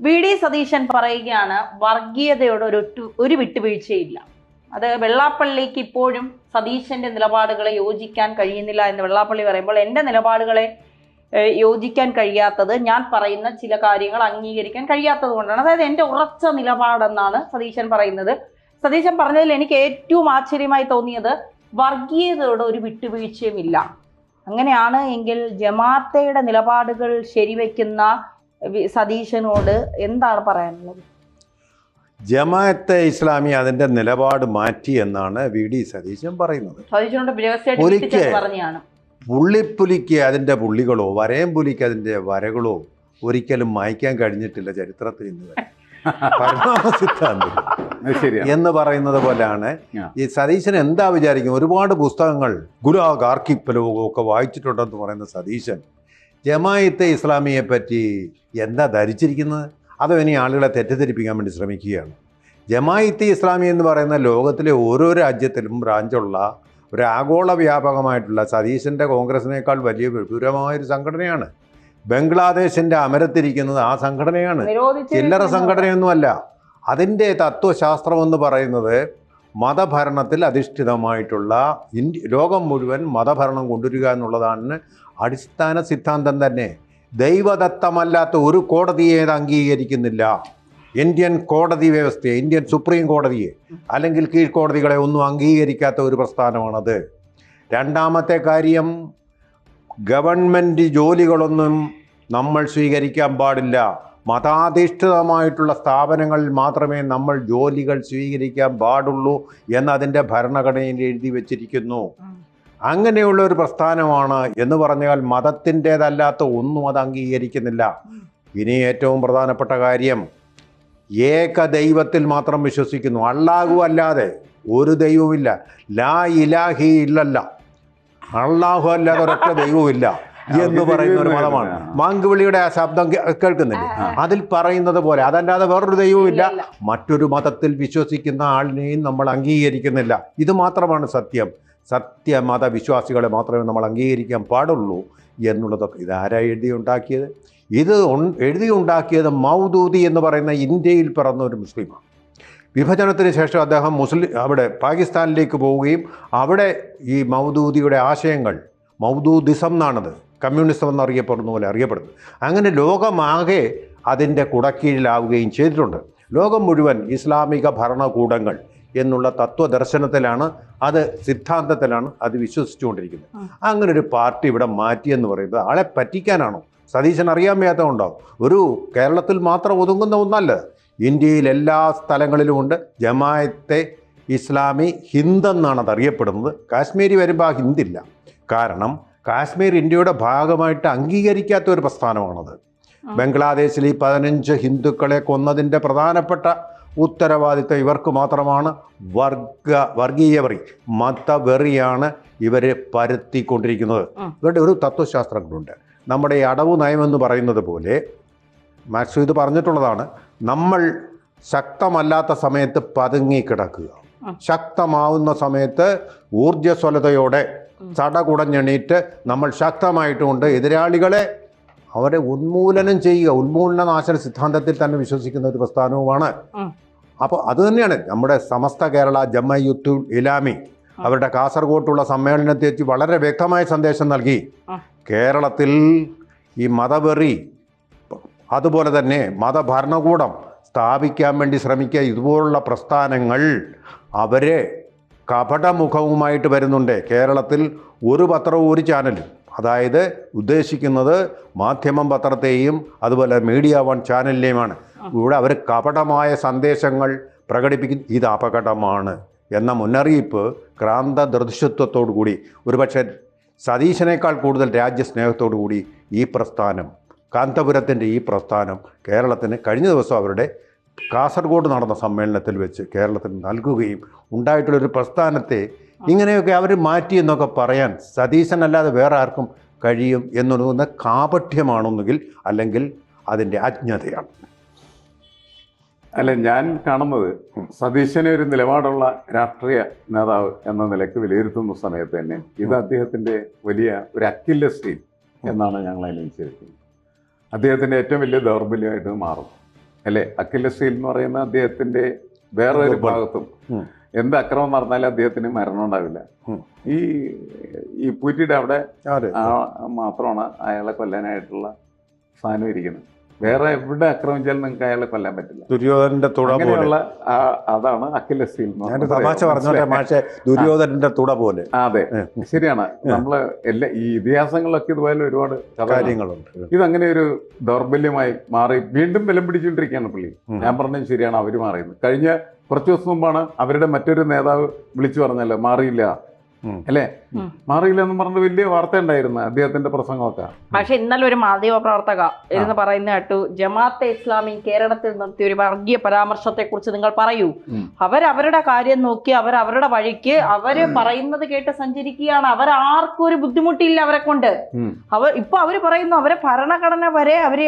V D Satheesan പറയുകയാണ് വർഗീയതയോട് ഒരു ഒരു വിട്ടുവീഴ്ചയില്ല. അത് വെള്ളാപ്പള്ളിക്ക് ഇപ്പോഴും സതീശന്റെ നിലപാടുകളെ യോജിക്കാൻ കഴിയുന്നില്ല എന്ന് വെള്ളാപ്പള്ളി പറയുമ്പോൾ എന്റെ നിലപാടുകളെ യോജിക്കാൻ കഴിയാത്തത് ഞാൻ പറയുന്ന ചില കാര്യങ്ങൾ അംഗീകരിക്കാൻ കഴിയാത്തത് കൊണ്ടാണ്. അതായത് എന്റെ ഉറച്ച നിലപാടെന്നാണ് സതീശൻ പറയുന്നത്. സതീശൻ പറഞ്ഞതിൽ എനിക്ക് ഏറ്റവും ആശ്ചര്യമായി തോന്നിയത് വർഗീയതയോട് ഒരു വിട്ടുവീഴ്ചയുമില്ല. അങ്ങനെയാണ് എങ്കിൽ ജമാത്തയുടെ നിലപാടുകൾ ശരിവെക്കുന്ന വി- സതീശനോട് എന്താണ് പറയാനുള്ളത്? ജമാഅത്തെ ഇസ്ലാമി അതിന്റെ നിലപാട് മാറ്റി എന്നാണ് വി ഡി സതീശൻ പറയുന്നത്. ഒരിക്കൽ- പുള്ളിപ്പുലിക്ക് അതിന്റെ പുള്ളികളോ വരയം പുലിക്ക് അതിന്റെ വരകളോ ഒരിക്കലും മായ്ക്കാൻ കഴിഞ്ഞിട്ടില്ല ചരിത്രത്തിൽ ഇന്ന് പരിണാമ സിദ്ധാന്തം എന്ന് പറയുന്നത് പോലെയാണ് ഈ സതീശൻ എന്താ വിചാരിക്കും ഒരുപാട് പുസ്തകങ്ങൾ ഗുലാ ഗാർക്കിപ്പലോഗോ ഒക്കെ വായിച്ചിട്ടുണ്ടെന്ന് പറയുന്ന സതീശൻ ജമായത്തെ ഇസ്ലാമിയെ പറ്റി എന്താ ധരിച്ചിരിക്കുന്നത്? അതോ ഇനി ആളുകളെ തെറ്റിദ്ധരിപ്പിക്കാൻ വേണ്ടി ശ്രമിക്കുകയാണ്? ജമായത്തെ ഇസ്ലാമി എന്ന് പറയുന്ന ലോകത്തിലെ ഓരോ രാജ്യത്തിലും ബ്രാഞ്ചുള്ള ഒരു ആഗോള വ്യാപകമായിട്ടുള്ള സതീശന്റെ കോൺഗ്രസിനേക്കാൾ വലിയ വിദൂരമായൊരു സംഘടനയാണ്. ബംഗ്ലാദേശിന്റെ അമരത്തിരിക്കുന്നത് ആ സംഘടനയാണ്. ചില്ലറ സംഘടനയൊന്നുമല്ല. അതിന്റെ തത്വശാസ്ത്രം എന്ന് പറയുന്നത് മതഭരണത്തിൽ അധിഷ്ഠിതമായിട്ടുള്ള ഇന്ത്യ ലോകം മുഴുവൻ മതഭരണം കൊണ്ടുവരിക എന്നുള്ളതാണ് അടിസ്ഥാന സിദ്ധാന്തം തന്നെ ദൈവദത്തമല്ലാത്ത ഒരു കോടതിയെ അംഗീകരിക്കുന്നില്ല. ഇന്ത്യൻ കോടതി വ്യവസ്ഥയെ ഇന്ത്യൻ സുപ്രീം കോടതിയെ അല്ലെങ്കിൽ കീഴ്ക്കോടതികളെ ഒന്നും അംഗീകരിക്കാത്ത ഒരു പ്രസ്ഥാനമാണത്. രണ്ടാമത്തെ കാര്യം ഗവൺമെന്റ് ജോലികളൊന്നും നമ്മൾ സ്വീകരിക്കാൻ പാടില്ല. മതാധിഷ്ഠിതമായിട്ടുള്ള സ്ഥാപനങ്ങളിൽ മാത്രമേ നമ്മൾ ജോലികൾ സ്വീകരിക്കാൻ പാടുള്ളൂ എന്നതിന്റെ ഭരണഘടനയിൽ എഴുതി വച്ചിരിക്കുന്നു. അങ്ങനെയുള്ള ഒരു പ്രസ്ഥാനമാണ് എന്ന് പറഞ്ഞാൽ മതത്തിന്റേതല്ലാത്ത ഒന്നും അത് അംഗീകരിക്കുന്നില്ല. ഇനി ഏറ്റവും പ്രധാനപ്പെട്ട കാര്യം ഏക ദൈവത്തിൽ മാത്രം വിശ്വസിക്കുന്നു. അള്ളാഹു അല്ലാതെ ഒരു ദൈവമില്ല ലാ ഇലാഹി ഇല്ലല്ല. അള്ളാഹു അല്ലാതെ ഒരൊറ്റ ദൈവമില്ല എന്ന് പറയുന്ന ഒരു മതമാണ്. മാങ്കുവിളിയുടെ ആ ശബ്ദം കേൾക്കുന്നില്ല? അതിൽ പറയുന്നത് പോലെ അതല്ലാതെ വേറൊരു ദൈവമില്ല ഇല്ല. മറ്റൊരു മതത്തിൽ വിശ്വസിക്കുന്ന ആളിനെയും നമ്മൾ അംഗീകരിക്കുന്നില്ല. ഇത് മാത്രമാണ് സത്യം. സത്യമത വിശ്വാസികളെ മാത്രമേ നമ്മൾ അംഗീകരിക്കാൻ പാടുള്ളൂ എന്നുള്ളതൊക്കെ ഇതാരാ എഴുതി ഉണ്ടാക്കിയത് ഇത് എഴുതി ഉണ്ടാക്കിയത് മൗദൂദി എന്ന് പറയുന്ന ഇന്ത്യയിൽ പിറന്ന ഒരു മുസ്ലിമാണ്. വിഭജനത്തിന് ശേഷം അദ്ദേഹം മുസ്ലിം അവിടെ പാകിസ്ഥാനിലേക്ക് പോവുകയും അവിടെ ഈ മൗദൂദിയുടെ ആശയങ്ങൾ മൗദൂദിസം എന്നാണത് കമ്മ്യൂണിസം എന്നറിയപ്പെടുന്ന പോലെ അറിയപ്പെടുന്നത്. അങ്ങനെ ലോകമാകെ അതിന്റെ കുടക്കീഴിലാവുകയും ചെയ്തിട്ടുണ്ട്. ലോകം മുഴുവൻ ഇസ്ലാമിക ഭരണകൂടങ്ങൾ എന്നുള്ള തത്വദർശനത്തിലാണ് അത് സിദ്ധാന്തത്തിലാണ് അത് വിശ്വസിച്ചുകൊണ്ടിരിക്കുന്നത്. അങ്ങനെ ഒരു പാർട്ടി ഇവിടെ മാറ്റിയെന്ന് പറയുന്നത് ആളെ പറ്റിക്കാനാണോ? സതീശൻ അറിയാൻ വയ്യാത്തതുണ്ടോ ഒരു കേരളത്തിൽ മാത്രം ഒതുങ്ങുന്ന ഒന്നല്ല. ഇന്ത്യയിൽ എല്ലാ സ്ഥലങ്ങളിലുമുണ്ട് ജമായത്തെ ഇസ്ലാമി ഹിന്ദെന്നാണ് അത് അറിയപ്പെടുന്നത്. കാശ്മീരി വരുമ്പോൾ ആ ഹിന്ദില്ല. കാരണം കാശ്മീർ ഇന്ത്യയുടെ ഭാഗമായിട്ട് അംഗീകരിക്കാത്ത ഒരു പ്രസ്ഥാനമാണത്. ബംഗ്ലാദേശിൽ ഈ പതിനഞ്ച് ഹിന്ദുക്കളെ കൊന്നതിന്റെ പ്രധാനപ്പെട്ട ഉത്തരവാദിത്തം ഇവർക്ക് മാത്രമാണ് വർഗ വർഗീയവറി മതവെറിയാണ് ഇവരെ പരത്തിക്കൊണ്ടിരിക്കുന്നത്. ഇവരുടെ ഒരു തത്വശാസ്ത്രങ്ങളുണ്ട് നമ്മുടെ ഈ അടവ് നയമെന്ന് പറയുന്നത് പോലെ മാക്സു ഇത് പറഞ്ഞിട്ടുള്ളതാണ് നമ്മൾ ശക്തമല്ലാത്ത സമയത്ത് പതുങ്ങി കിടക്കുക ഉം. ശക്തമാവുന്ന സമയത്ത് ഊർജസ്വലതയോടെ. ചടകുടഞ്ഞെണീറ്റ് നമ്മൾ ശക്തമായിട്ടുകൊണ്ട് എതിരാളികളെ അവരെ ഉന്മൂലനം ചെയ്യുക ഉന്മൂലന നാശന സിദ്ധാന്തത്തിൽ തന്നെ വിശ്വസിക്കുന്ന ഒരു പ്രസ്ഥാനവുമാണ്. അപ്പോൾ അത് തന്നെയാണ് നമ്മുടെ സമസ്ത കേരള ജമ്മയുത്തുൽ ഇലാമി അവരുടെ കാസർഗോട്ടുള്ള സമ്മേളനത്തെ വെച്ച് വളരെ വ്യക്തമായ സന്ദേശം നൽകി. കേരളത്തിൽ ഈ മതവെറി അതുപോലെ തന്നെ മതഭരണകൂടം സ്ഥാപിക്കാൻ വേണ്ടി ശ്രമിക്കുക ഇതുപോലുള്ള പ്രസ്ഥാനങ്ങൾ അവരെ കപടമുഖവുമായിട്ട് വരുന്നുണ്ട്. കേരളത്തിൽ ഒരു പത്രവും ഒരു ചാനലും അതായത് ഉദ്ദേശിക്കുന്നത് മാധ്യമം പത്രത്തെയും അതുപോലെ മീഡിയ വൺ ചാനലിനെയുമാണ്. ഇവിടെ അവർ കപടമായ സന്ദേശങ്ങൾ പ്രകടിപ്പിക്കുന്നു ഇത് അപകടമാണ് എന്ന മുന്നറിയിപ്പ് ക്രാന്ത ദൃശ്യത്വത്തോടു കൂടി. ഒരുപക്ഷെ സതീശനേക്കാൾ കൂടുതൽ രാജ്യസ്നേഹത്തോടു കൂടി ഈ പ്രസ്ഥാനം കാന്തപുരത്തിന്റെ ഈ പ്രസ്ഥാനം കേരളത്തിന് കഴിഞ്ഞ ദിവസം അവരുടെ കാസർഗോഡ് നടന്ന സമ്മേളനത്തിൽ വെച്ച് കേരളത്തിന് നൽകുകയും ഉണ്ടായിട്ടുള്ളൊരു പ്രസ്ഥാനത്തെ ഇങ്ങനെയൊക്കെ അവർ മാറ്റി എന്നൊക്കെ പറയാൻ സതീശനല്ലാതെ വേറെ ആർക്കും കഴിയും എന്നുള്ളത് കാപഠ്യമാണെന്നെങ്കിൽ അല്ലെങ്കിൽ അതിന്റെ അജ്ഞതയാണ്. അല്ല ഞാൻ കാണുന്നത് സതീശനെ ഒരു നിലപാടുള്ള രാഷ്ട്രീയ നേതാവ് എന്ന നിലയ്ക്ക് വിലയിരുത്തുന്ന സമയത്ത് തന്നെ ഇത് അദ്ദേഹത്തിന്റെ വലിയ ഒരു അക്കില്ല സ്റ്റീൽ എന്നാണ് ഞങ്ങൾ അനുസരിക്കുന്നത് അദ്ദേഹത്തിന്റെ ഏറ്റവും വലിയ ദൗർബല്യമായിട്ട് മാറും. അല്ലെ? സ്റ്റീൽ എന്ന് പറയുന്ന അദ്ദേഹത്തിന്റെ വേറൊരു. ഭാഗത്തും. എന്ത് അക്രമം നടന്നാലും അദ്ദേഹത്തിന് മരണം ഉണ്ടാവില്ല. ഈ ഈ പൂറ്റിയുടെ അവിടെ മാത്രമാണ് അയാളെ കൊല്ലാനായിട്ടുള്ള സാധനം ഇരിക്കുന്നത്. വേറെ എവിടെ ആക്രമിച്ചാലും നിങ്ങൾക്ക് അയാളെ കൊല്ലാൻ പറ്റില്ല. ദുര്യോധനന്റെ തുട പോലെ. അതാണ് അഖിലസീൽ എന്ന് ഞാൻ. തമാശ പറഞ്ഞോട്ടെ മാഷെ? ദുര്യോധനന്റെ തുട പോലെ. അതെ. ശരിയാണ്. നമ്മൾ എല്ലാ ഈ ഇതിഹാസങ്ങളിലൊക്കെ ഇതുപോലെ ഒരുപാട്. കാര്യങ്ങളുണ്ട്. ഇതങ്ങനെ ഒരു ദൗർബല്യമായി മാറി. വീണ്ടും ബലം പിടിച്ചുകൊണ്ടിരിക്കുകയാണ് പുള്ളി. ഞാൻ പറഞ്ഞത് ശരിയാണ് അവർ മാറിയത്. കഴിഞ്ഞ കുറച്ച് ദിവസം മുമ്പാണ് അവരുടെ മറ്റൊരു നേതാവ് വിളിച്ചു പറഞ്ഞല്ലോ മാറിയില്ല. അല്ലേ? മാറിയില്ലെന്ന് പറഞ്ഞിട്ട് വലിയ വാർത്ത ഉണ്ടായിരുന്നു അദ്ദേഹത്തിന്റെ പ്രസംഗമൊക്കെ. പക്ഷെ ഇന്നലെ ഒരു മാധ്യമ പ്രവർത്തക എന്ന് പറയുന്ന കേട്ടു ജമാഅത്തെ ഇസ്ലാമി കേരളത്തിൽ നടത്തിയ ഒരു വർഗീയ പരാമർശത്തെ കുറിച്ച് നിങ്ങൾ പറയൂ. അവരവരുടെ കാര്യം നോക്കി അവർ അവരുടെ വഴിക്ക് അവർ പറയുന്നത് കേട്ട് സഞ്ചരിക്കുകയാണ്. അവർ ആർക്കും ഒരു ബുദ്ധിമുട്ടില്ല അവരെ കൊണ്ട്. അവർ ഇപ്പൊ അവർ പറയുന്നു അവരെ ഭരണഘടന വരെ അവർ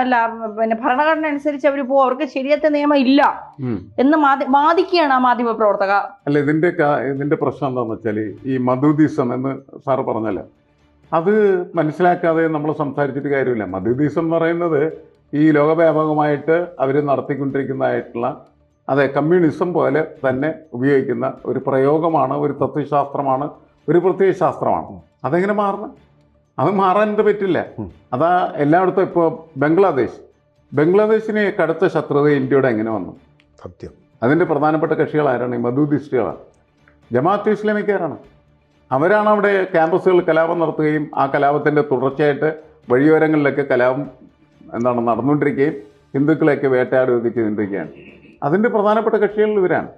അല്ല പിന്നെ ഭരണഘടന അനുസരിച്ച് അവർ പോകും അവർക്ക് ശരിയത്തെ നിയമം ഇല്ല എന്ന് വാദി- വാദിക്കുകയാണ് ആ മാധ്യമ പ്രവർത്തക. അല്ല ഇതിന്റെ ഇതിന്റെ പ്രശ്നം എന്താണെന്ന് വെച്ചാൽ ഈ മധുദീസം എന്ന് സാറ് പറഞ്ഞല്ലോ? അത് മനസ്സിലാക്കാതെ നമ്മൾ സംസാരിച്ചിട്ട് കാര്യമില്ല. മധുദീസം എന്ന് പറയുന്നത് ഈ ലോകവ്യാപകമായിട്ട് അവർ നടത്തിക്കൊണ്ടിരിക്കുന്നതായിട്ടുള്ള അതെ കമ്മ്യൂണിസം പോലെ തന്നെ ഉപയോഗിക്കുന്ന ഒരു പ്രയോഗമാണ് ഒരു തത്വശാസ്ത്രമാണ് ഒരു പ്രത്യേക ശാസ്ത്രമാണ്. അതെങ്ങനെ മാറണം അത് മാറാൻ പറ്റില്ല. അതാ എല്ലായിടത്തും ഇപ്പോൾ ബംഗ്ലാദേശ്. ബംഗ്ലാദേശിന് കടുത്ത ശത്രുത ഇന്ത്യയുടെ എങ്ങനെ വന്നു? സത്യം. അതിന്റെ പ്രധാനപ്പെട്ട കക്ഷികൾ ആരാണ് ഈ മധുദിസ്റ്റുകളാണ്. ജമാഅത്ത് ഇസ്ലാമിക്കാരാണ് അവരാണ് അവിടെ ക്യാമ്പസുകൾ കലാപം നടത്തുകയും ആ കലാപത്തിന്റെ തുടർച്ചയായിട്ട് വഴിയോരങ്ങളിലൊക്കെ കലാപം എന്താണ് നടന്നുകൊണ്ടിരിക്കുകയും ഹിന്ദുക്കളെയൊക്കെ വേട്ടയാടുകയൊക്കെ ചെയ്തുകൊണ്ടിരിക്കുകയാണ് അതിന്റെ പ്രധാനപ്പെട്ട കക്ഷികളിൽ ഇവരാണ്.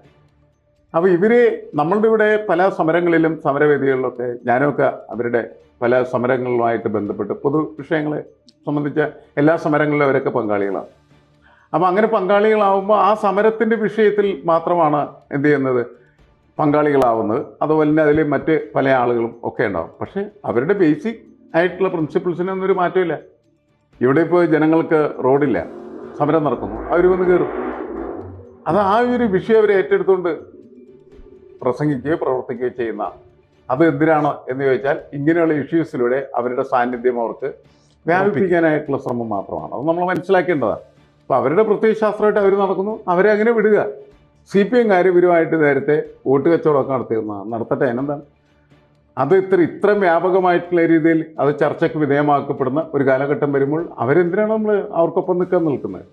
അപ്പോൾ ഇവർ നമ്മളുടെ ഇവിടെ പല സമരങ്ങളിലും സമരവേദികളിലൊക്കെ ഞാനൊക്കെ അവരുടെ പല സമരങ്ങളുമായിട്ട് ബന്ധപ്പെട്ട് പൊതു വിഷയങ്ങളെ സംബന്ധിച്ച എല്ലാ സമരങ്ങളിലും അവരൊക്കെ പങ്കാളികളാണ്. അപ്പോൾ അങ്ങനെ പങ്കാളികളാവുമ്പോൾ ആ സമരത്തിന്റെ വിഷയത്തിൽ മാത്രമാണ് എന്ത് ചെയ്യുന്നത്? പങ്കാളികളാവുന്നത്. അതുപോലെ തന്നെ അതിൽ മറ്റ് പല ആളുകളും ഒക്കെ ഉണ്ടാവും. പക്ഷേ അവരുടെ ബേസിക് ആയിട്ടുള്ള പ്രിൻസിപ്പിൾസിനൊന്നും ഒരു മാറ്റമില്ല. ഇവിടെ ഇപ്പോൾ ജനങ്ങൾക്ക് റോഡില്ല. സമരം നടക്കുന്നു. അവർ വന്ന് കയറും അത് ആ ഒരു വിഷയം അവർ ഏറ്റെടുത്തുകൊണ്ട് പ്രസംഗിക്കുകയോ പ്രവർത്തിക്കുകയോ ചെയ്യുന്ന അത് എന്തിനാണ് എന്ന് ചോദിച്ചാൽ ഇങ്ങനെയുള്ള ഇഷ്യൂസിലൂടെ അവരുടെ സാന്നിധ്യം അവർക്ക് വ്യാപിപ്പിക്കാനായിട്ടുള്ള ശ്രമം മാത്രമാണ്. അത് നമ്മൾ മനസ്സിലാക്കേണ്ടതാണ്. അപ്പോൾ അവരുടെ പ്രത്യയശാസ്ത്രമായിട്ട് അവർ നടക്കുന്നു. അവരെ അങ്ങനെ വിടുക. സി പി എം ഇവരുമായിട്ട് നേരത്തെ വോട്ട് കച്ചവടമൊക്കെ നടത്തിയിരുന്ന നടത്തട്ടെ അതിനെന്താണ്? അത് ഇത്ര ഇത്ര വ്യാപകമായിട്ടുള്ള രീതിയിൽ അത് ചർച്ചയ്ക്ക് വിധേയമാക്കപ്പെടുന്ന ഒരു കാലഘട്ടം വരുമ്പോൾ അവരെന്തിനാണ് നമ്മൾ അവർക്കൊപ്പം നിൽക്കാൻ നിൽക്കുന്നത്?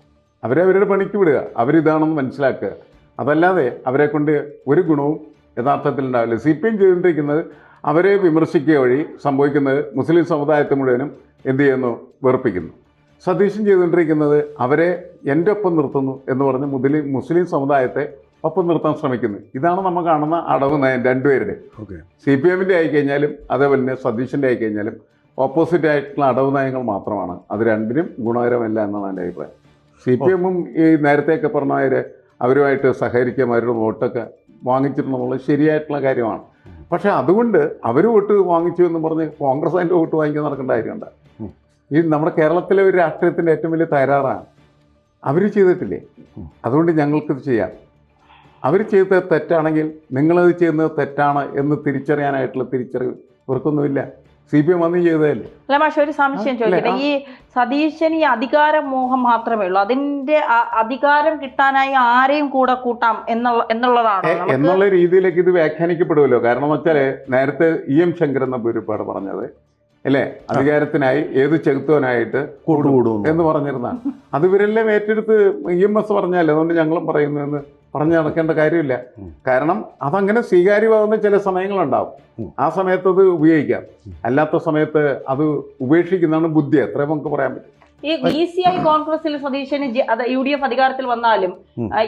അവരെ അവരുടെ പണിക്ക് വിടുക. അവരിതാണെന്ന് മനസ്സിലാക്കുക. അതല്ലാതെ അവരെ കൊണ്ട് ഒരു ഗുണവും യഥാർത്ഥത്തിൽ ഉണ്ടാവില്ല. സി പി എം ചെയ്തുകൊണ്ടിരിക്കുന്നത് അവരെ വിമർശിക്കുക വഴി സംഭവിക്കുന്നത് മുസ്ലിം സമുദായത്തെ മുഴുവനും എന്തു ചെയ്യുന്നു? വെറുപ്പിക്കുന്നു. സതീശൻ ചെയ്തുകൊണ്ടിരിക്കുന്നത് അവരെ എന്റെ ഒപ്പം നിർത്തുന്നു എന്ന് പറഞ്ഞ് മുസ്ലിം മുസ്ലിം സമുദായത്തെ ഒപ്പം നിർത്താൻ ശ്രമിക്കുന്നു. ഇതാണ് നമ്മൾ കാണുന്ന അടവ് നയം രണ്ടുപേരുടെ. ഓക്കെ. സി പി എമ്മിന്റെ ആയിക്കഴിഞ്ഞാലും അതേപോലെ തന്നെ സതീശന്റെ ആയിക്കഴിഞ്ഞാലും ഓപ്പോസിറ്റ് ആയിട്ടുള്ള അടവ് നയങ്ങൾ മാത്രമാണ്. അത് രണ്ടിനും ഗുണകരമല്ല എന്നാണ് എന്റെ അഭിപ്രായം. സി പി എമ്മും ഈ നേരത്തെയൊക്കെ പറഞ്ഞവർ അവരുമായിട്ട് സഹകരിക്കുക അവരുടെ വോട്ടൊക്കെ വാങ്ങിച്ചിട്ടുണ്ടെന്നുള്ളത് ശരിയായിട്ടുള്ള കാര്യമാണ്. പക്ഷേ അതുകൊണ്ട് അവർ വോട്ട് വാങ്ങിച്ചു എന്ന് പറഞ്ഞ് കോൺഗ്രസ് അതിന്റെ വോട്ട് വാങ്ങിക്കാൻ നടക്കേണ്ട കാര്യമുണ്ട്. ഈ നമ്മുടെ കേരളത്തിലെ ഒരു രാഷ്ട്രീയത്തിന്റെ ഏറ്റവും വലിയ തകരാറാണ്. അവർ ചെയ്തിട്ടില്ലേ. അതുകൊണ്ട് ഞങ്ങൾക്കിത് ചെയ്യാം. അവർ ചെയ്തത് തെറ്റാണെങ്കിൽ നിങ്ങളത് ചെയ്യുന്നത് തെറ്റാണ് എന്ന് തിരിച്ചറിയാനായിട്ടുള്ള തിരിച്ചറിവ് ഇവർക്കൊന്നുമില്ല. സി പി എം അന്ന് ചെയ്തതല്ലേ? അല്ല മാഷ ഒരു സംശയം ചോദിക്കട്ടെ. ഈ സതീശന് ഈ അധികാര മോഹം മാത്രമേ ഉള്ളൂ. അതിന്റെ അധികാരം കിട്ടാനായി ആരെയും കൂടെ കൂട്ടാം എന്നുള്ള എന്നുള്ളതാണ്? എന്നുള്ള രീതിയിലേക്ക് ഇത് വ്യാഖ്യാനിക്കപ്പെടുമല്ലോ. കാരണം വെച്ചാൽ നേരത്തെ ഇ എം ശങ്കർ എന്ന പേരുപാട് പറഞ്ഞത്. അല്ലേ? അധികാരത്തിനായി ഏത് ചെകുത്തവനായിട്ട് കൂട്ടുകൂടുന്നു എന്ന് പറഞ്ഞിരുന്ന. അത് ഇവരെല്ലാം ഏറ്റെടുത്ത് ഇ എം എസ് പറഞ്ഞാലേ അതുകൊണ്ട് ഞങ്ങളും പറയുന്നു എന്ന് പറഞ്ഞു നടക്കേണ്ട കാര്യമില്ല. കാരണം അതങ്ങനെ സ്വീകാര്യമാകുന്ന ചില സമയങ്ങളുണ്ടാവും. ആ സമയത്ത് അത് ഉപയോഗിക്കാം. അല്ലാത്ത സമയത്ത് അത് ഉപേക്ഷിക്കുന്നതാണ് ബുദ്ധി. അത്രേ നമുക്ക് പറയാൻ പറ്റും. ഈ ബി സി ഐ കോൺഗ്രസിൽ സതീശന് അത് യു ഡി എഫ് അധികാരത്തിൽ വന്നാലും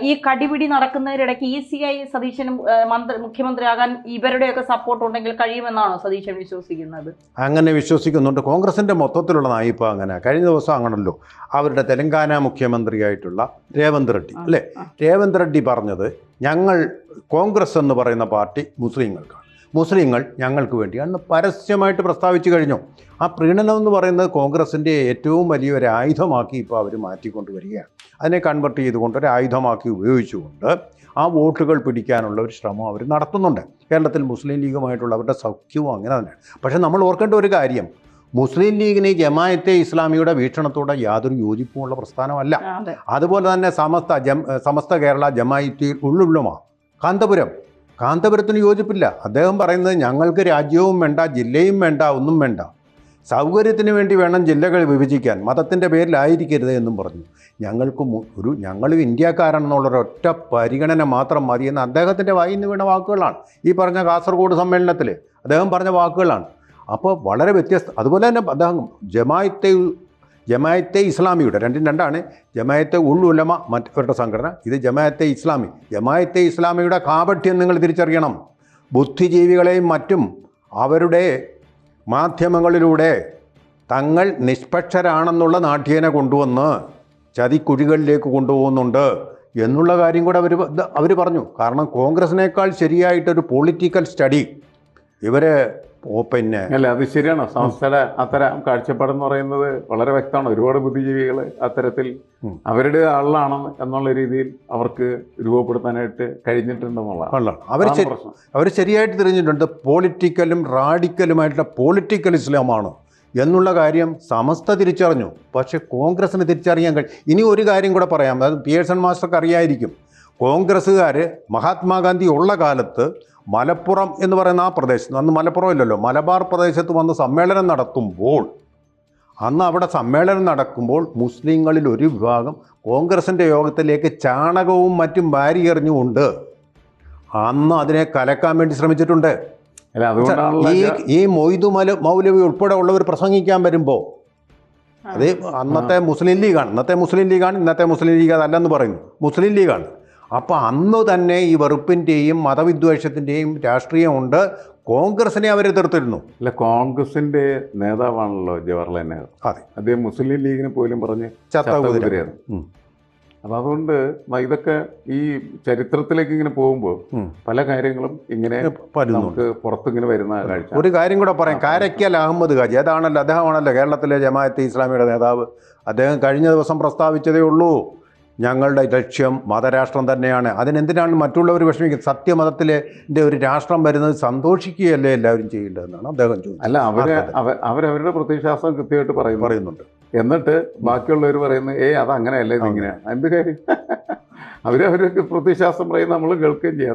ഈ കടിപിടി നടക്കുന്നതിനിടയ്ക്ക് ഇ സി ഐ സതീശനും മന്ത്രി മുഖ്യമന്ത്രിയാകാൻ ഇവരുടെയൊക്കെ സപ്പോർട്ട് ഉണ്ടെങ്കിൽ കഴിയുമെന്നാണോ സതീശൻ വിശ്വസിക്കുന്നത്? അങ്ങനെ വിശ്വസിക്കുന്നുണ്ട്. കോൺഗ്രസിന്റെ മൊത്തത്തിലുള്ള നായിപ്പ് അങ്ങനെ. കഴിഞ്ഞ ദിവസം അങ്ങനല്ലോ അവരുടെ തെലങ്കാന മുഖ്യമന്ത്രിയായിട്ടുള്ള രേവന്ത് റെഡ്ഡി. അല്ലേ? രേവന്ത് റെഡ്ഡി പറഞ്ഞത് ഞങ്ങൾ കോൺഗ്രസ് എന്ന് പറയുന്ന പാർട്ടി മുസ്ലിങ്ങൾക്കാണ്. മുസ്ലിങ്ങൾ ഞങ്ങൾക്ക് വേണ്ടി. അന്ന് പരസ്യമായിട്ട് പ്രസ്താവിച്ചു കഴിഞ്ഞു. ആ പ്രീണനം എന്ന് പറയുന്നത് കോൺഗ്രസിന്റെ ഏറ്റവും വലിയൊരു ആയുധമാക്കി ഇപ്പോൾ അവർ മാറ്റിക്കൊണ്ട് വരികയാണ്. അതിനെ കൺവെർട്ട് ചെയ്തുകൊണ്ട് ഒരു ആയുധമാക്കി ഉപയോഗിച്ചുകൊണ്ട് ആ വോട്ടുകൾ പിടിക്കാനുള്ള ഒരു ശ്രമം അവർ നടത്തുന്നുണ്ട്. കേരളത്തിൽ മുസ്ലിം ലീഗുമായിട്ടുള്ള അവരുടെ സഖ്യവും അങ്ങനെ തന്നെയാണ്. പക്ഷേ നമ്മൾ ഓർക്കേണ്ട ഒരു കാര്യം. മുസ്ലിം ലീഗിന് ജമായത്തെ ഇസ്ലാമിയുടെ വീക്ഷണത്തോടെ യാതൊരു യോജിപ്പുമുള്ള പ്രസ്ഥാനമല്ല. അതുപോലെ തന്നെ സമസ്ത ജം സമസ്ത കേരള ജമായത്തിൽ ഉള്ളുള്ളുമ. കാന്തപുരം കാന്തപുരത്തിന് യോജിപ്പില്ല. അദ്ദേഹം പറയുന്നത് ഞങ്ങൾക്ക് രാജ്യവും വേണ്ട ജില്ലയും വേണ്ട ഒന്നും വേണ്ട. സൗകര്യത്തിന് വേണ്ടി വേണം ജില്ലകൾ വിഭജിക്കാൻ. മതത്തിന്റെ പേരിലായിരിക്കരുത് എന്നും പറഞ്ഞു. ഞങ്ങൾക്ക് ഒരു ഒരു ഞങ്ങൾ ഇന്ത്യക്കാരാണെന്നുള്ളൊരൊറ്റ പരിഗണന മാത്രം മതിയെന്ന് അദ്ദേഹത്തിന്റെ വായിൽ നിന്ന് വീണ വാക്കുകളാണ്. ഈ പറഞ്ഞ കാസർഗോഡ് സമ്മേളനത്തിൽ അദ്ദേഹം പറഞ്ഞ വാക്കുകളാണ്. അപ്പോൾ വളരെ വ്യത്യസ്ത അതുപോലെ തന്നെ അദ്ദേഹം ജമായത്തെ ജമായത്തെ ഇസ്ലാമിയുടെ രണ്ടും രണ്ടാണ്. ജമായത്തെ ഉള്ളുലമ മറ്റവരുടെ സംഘടന. ഇത് ജമായത്തെ ഇസ്ലാമി. ജമായത്തെ ഇസ്ലാമിയുടെ കാപട്യം നിങ്ങൾ തിരിച്ചറിയണം. ബുദ്ധിജീവികളെയും മറ്റും അവരുടെ മാധ്യമങ്ങളിലൂടെ തങ്ങൾ നിഷ്പക്ഷരാണെന്നുള്ള നാട്യേനെ കൊണ്ടുവന്ന് ചതിക്കുഴികളിലേക്ക് കൊണ്ടുപോകുന്നുണ്ട് എന്നുള്ള കാര്യം കൂടെ അവർ അവർ പറഞ്ഞു. കാരണം കോൺഗ്രസിനേക്കാൾ ശരിയായിട്ടൊരു പൊളിറ്റിക്കൽ സ്റ്റഡി ഇവർ പിന്നെ. അല്ല അത് ശരിയാണ്? സംസ്ഥയുടെ അത്തരം കാഴ്ചപ്പാടെന്ന് പറയുന്നത് വളരെ വ്യക്തമാണ്. ഒരുപാട് ബുദ്ധിജീവികൾ അത്തരത്തിൽ അവരുടെ ആളിലാണ് എന്നുള്ള രീതിയിൽ അവർക്ക് രൂപപ്പെടുത്താനായിട്ട് കഴിഞ്ഞിട്ടുണ്ടെന്നുള്ളതാണ്. ഉള്ളതാണ് അവർ. അവർ ശരിയായിട്ട് തിരിഞ്ഞിട്ടുണ്ട്. പൊളിറ്റിക്കലും റാഡിക്കലുമായിട്ടുള്ള പൊളിറ്റിക്കൽ ഇസ്ലാമാണ് എന്നുള്ള കാര്യം സമസ്ത തിരിച്ചറിഞ്ഞു. പക്ഷേ കോൺഗ്രസ്സിന് തിരിച്ചറിയാൻ കഴിയും ഇനി ഒരു കാര്യം കൂടെ പറയാം. അതായത് പിയേഴ്സൺ മാസ്റ്റർക്ക് അറിയായിരിക്കും. കോൺഗ്രസ്സുകാർ മഹാത്മാഗാന്ധി ഉള്ള കാലത്ത് മലപ്പുറം എന്ന് പറയുന്ന ആ പ്രദേശത്ത് അന്ന് മലപ്പുറം ഇല്ലല്ലോ മലബാർ പ്രദേശത്ത് വന്ന് സമ്മേളനം നടത്തുമ്പോൾ അന്ന് അവിടെ സമ്മേളനം നടക്കുമ്പോൾ മുസ്ലിങ്ങളിൽ ഒരു വിഭാഗം കോൺഗ്രസിന്റെ യോഗത്തിലേക്ക് ചാണകവും മറ്റും വാരി എറിഞ്ഞുകൊണ്ട് അന്ന് അതിനെ കലക്കാൻ വേണ്ടി ശ്രമിച്ചിട്ടുണ്ട്. ഈ ഈ മൊയ്തു മല മൗലവി ഉൾപ്പെടെ ഉള്ളവർ പ്രസംഗിക്കാൻ വരുമ്പോൾ അത് അന്നത്തെ മുസ്ലിം ലീഗാണ് ഇന്നത്തെ മുസ്ലിം ലീഗാണ് ഇന്നത്തെ മുസ്ലിം ലീഗ് അതല്ലെന്ന് പറയുന്നു. മുസ്ലിം ലീഗാണ്. അപ്പോൾ അന്ന് തന്നെ ഈ വെറുപ്പിന്റെയും മതവിദ്വേഷത്തിന്റെയും രാഷ്ട്രീയമുണ്ട് കോൺഗ്രസിനെ അവർ എതിർത്തിരുന്നു. അല്ല കോൺഗ്രസിന്റെ നേതാവാണല്ലോ ജവഹർലാൽ നെഹ്റു. അതെ. അദ്ദേഹം മുസ്ലിം ലീഗിന് പോലും പറഞ്ഞ് ചത്ത കുതിര. ചത്തകുതിരയാണ് അപ്പം അതുകൊണ്ട് ഇതൊക്കെ ഈ ചരിത്രത്തിലേക്ക് ഇങ്ങനെ പോകുമ്പോൾ പല കാര്യങ്ങളും ഇങ്ങനെ നമുക്ക് പുറത്തിങ്ങനെ വരുന്ന കാഴ്ച. ഒരു കാര്യം കൂടെ പറയാം. കാരക്കൽ അഹമ്മദ് ഖാജി അതാണല്ലോ അദ്ദേഹമാണല്ലോ കേരളത്തിലെ ജമാഅത്ത് ഇസ്ലാമിയുടെ നേതാവ്. അദ്ദേഹം കഴിഞ്ഞ ദിവസം പ്രസ്താവിച്ചതേ ഉള്ളൂ. ഞങ്ങളുടെ ലക്ഷ്യം മതരാഷ്ട്രം തന്നെയാണ്. അതിനെന്തിനാണ് മറ്റുള്ളവർ വിഷമിക്കുന്നത്? സത്യമതത്തിലെ ഒരു രാഷ്ട്രം വരുന്നത് സന്തോഷിക്കുകയല്ലേ എല്ലാവരും ചെയ്യേണ്ടതെന്നാണ് അദ്ദേഹം ചോദിച്ചത്. അല്ല അവർ അവർ അവ- അവരവരുടെ പ്രത്യയശാസ്ത്രം കൃത്യമായിട്ട് പറയും പറയുന്നുണ്ട്. എന്നിട്ട് ബാക്കിയുള്ളവർ പറയുന്നത് ഏ അത് അങ്ങനെയല്ല ഇത് ഇങ്ങനെയാണ്. എന്ത് കാര്യം? അവരവർക്ക് പ്രത്യയശാസ്ത്രം പറയുന്നത് നമ്മൾ കേൾക്കുകയും ചെയ്യാം.